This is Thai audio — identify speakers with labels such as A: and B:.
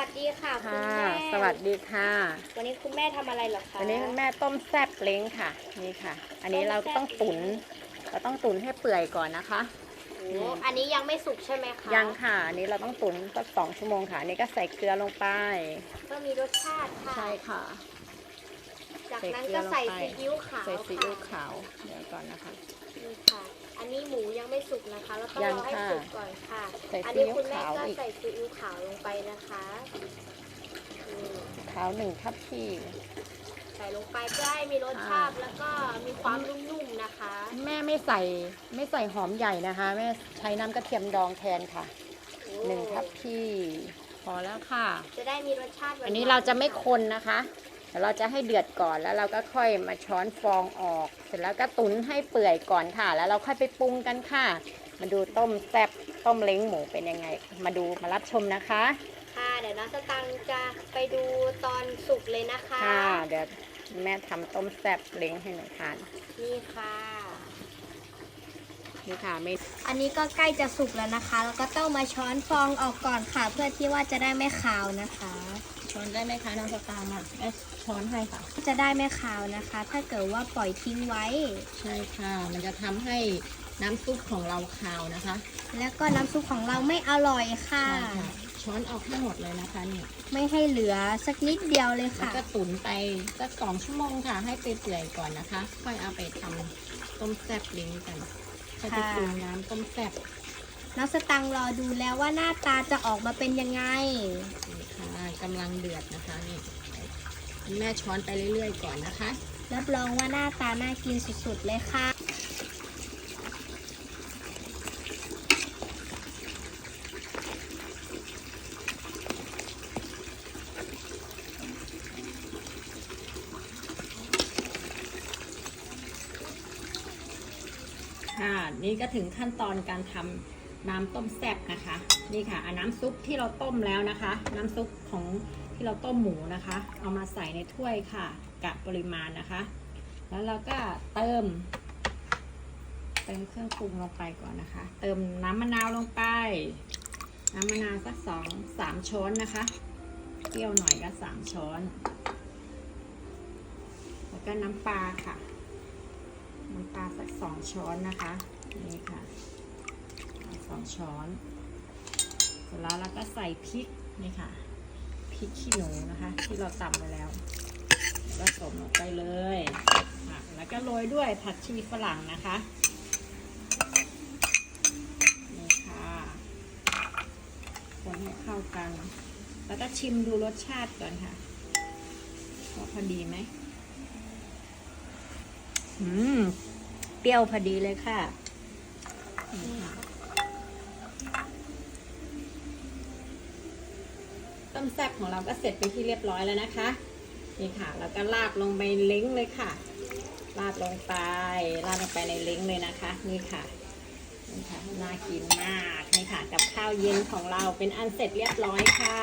A: วัสดีค่ะคุณ
B: ค่ะ
A: แม่
B: สวัสดีค่ะ
A: วันนี้คุณแม่ทำอะไรเหรอคะ
B: วันนี้คุณแม่ต้มแซ่บเล้งค่ะ นี่ค่ะ อันนี้เราต้องตุ๋นเราต้องตุ๋นให้เปื่อยก่อนนะคะ
A: โอ้อันนี้ยังไม่สุกใช่ไหมคะ
B: ยังค่ะ อันนี้เราต้องตุ๋นสักสองชั่วโมงค่ะอันนี้ก็ใส่เกลือลงไป
A: ก็มีรสชาติค่ะ
B: ใช่ค่ะ
A: จากนั้นก็ใส่ซีอิ๊วขาว
B: ใส่ซีอิ๊ว
A: ค่ะ
B: ขาว เดี๋ยวก่อนนะคะ
A: นี่ค่ะ อันนี้หมูยังไม่สุกนะคะแล้วต้อง
B: ยั
A: รงอให้
B: ค่ะ
A: สุกก่อนค่ะ
B: ใส่
A: อัน
B: ซี
A: นี้
B: อิ๊ว
A: คุณแม่
B: ขาว
A: ก็
B: อีก
A: ใส่ซีอิ๊วขาวลงไปนะคะอืม
B: ขาวหนึ่งทัพพี
A: ใส่ลงไปเพื่อให้มีรสชาติแล้วก็มีความนุ่มๆนะคะ
B: แม่ไม่ใส่ไม่ใส่หอมใหญ่นะคะ แม่ใช้น้ำกระเทียมดองแทนค่ะ
A: โอ้
B: หนึ่งทัพพีพอแล้วค่ะ
A: จะได้มีรสชาติหวๆ
B: อันนี้เราจะไม่คนนะคะ เดี๋ยวเราจะให้เดือดก่อนแล้วเราก็ค่อยมาช้อนฟองออก เสร็จแล้วก็ตุ๋นให้เปื่อยก่อนค่ะ แล้วเราค่อยไปปรุงกันค่ะ มาดูต้มแซ่บต้มเล้งหมูเป็นยังไง มาดูมารับชมนะคะ
A: ค่ะ เดี๋ยวน้องสตังค์จะไปดูตอนสุกเลยนะคะ
B: ค่ะ เดี๋ยวแม่ทำต้มแซ่บเล้งให้หนูทาน
A: นี่ค่ะ
B: นี่ค่ะไม่
A: อันนี้ก็ใกล้จะสุกแล้วนะคะ แล้วก็ต้องมาช้อนฟองออกก่อนค่ะ เพื่อที่ว่าจะได้ไม่ขาวนะคะ
B: ช้อนได้ไหมคะน้องสตางค์อะแม่ช้อนให้ค่ะ
A: จะได้ไม่ขาวนะคะ ถ้าเกิดว่าปล่อยทิ้งไว้
B: ใช่ค่ะ มันจะทำให้น้ำซุปของเราคาวนะคะ
A: แล้วก็น้ำซุปของเราไม่อร่อยค่ะ
B: ใช่ค่ะช้อนออกให้หมดเลยนะคะนี่
A: ไม่ให้เหลือสักนิดเดียวเลย
B: แล้ว
A: ค่ะ
B: ก็ตุ๋นไปสักสองชั่วโมงค่ะ ให้ไปเปื่อยก่อนนะคะ ค่อยเอาไปทำต้มแซ่บเล้งกันจะไป
A: ค่ะ
B: ปรุงน้ำต้มแซ่บ
A: น้องสตังค์รอดูแล้วว่าหน้าตาจะออกมาเป็นยังไง
B: นี่ค่ะกำลังเดือดนะคะนี่แม่ช้อนไปเรื่อยๆก่อนนะคะ
A: รับรองว่าหน้าตาน่ากินสุดๆเลยค่ะ
B: ค่ะนี่ก็ถึงขั้นตอนการทำ น้ำต้มแซ่บนะคะ นี่ค่ะอน้ำซุปที่เราต้มแล้วนะคะ น้ำซุปของที่เราต้มหมูนะคะ เอามาใส่ในถ้วยค่ะกะปริมาณนะคะ แล้วเราก็เติม เติมเครื่องปรุงลงไปก่อนนะคะ เติมน้ำมะนาวลงไป น้ำมะนาวสักสองสามช้อนนะคะเปรี้ยวหน่อยก็สามช้อน แล้วก็น้ำปลาค่ะ น้ำปลาสักสองช้อนนะคะ นี่ค่ะ สองช้อนเสร็จแล้วเราก็ใส่พริกนี่ค่ะพริกขี้หนูนะคะ ที่เราตำไว้แล้วผสมลงไปเลยอะแล้วก็โรยด้วยผักชีฝรั่งนะคะนี่ค่ะคนให้เข้ากัน แล้วก็ชิมดูรสชาติก่อนค่ะว่าพอดีไหมอืม เปรี้ยวพอดีเลยค่ะนี่ค่ะ ต้มแซ่บของเราก็เสร็จไปที่เรียบร้อยแล้วนะคะ นี่ค่ะ แล้วก็ราดลงไปเล้งเลยค่ะ ราดลงไป ราดลงไปในเล้งเลยนะคะ นี่ค่ะนี่ค่ะน่ากินมากนี่ค่ะ กับข้าวเย็นของเราเป็นอันเสร็จเรียบร้อยค่ะ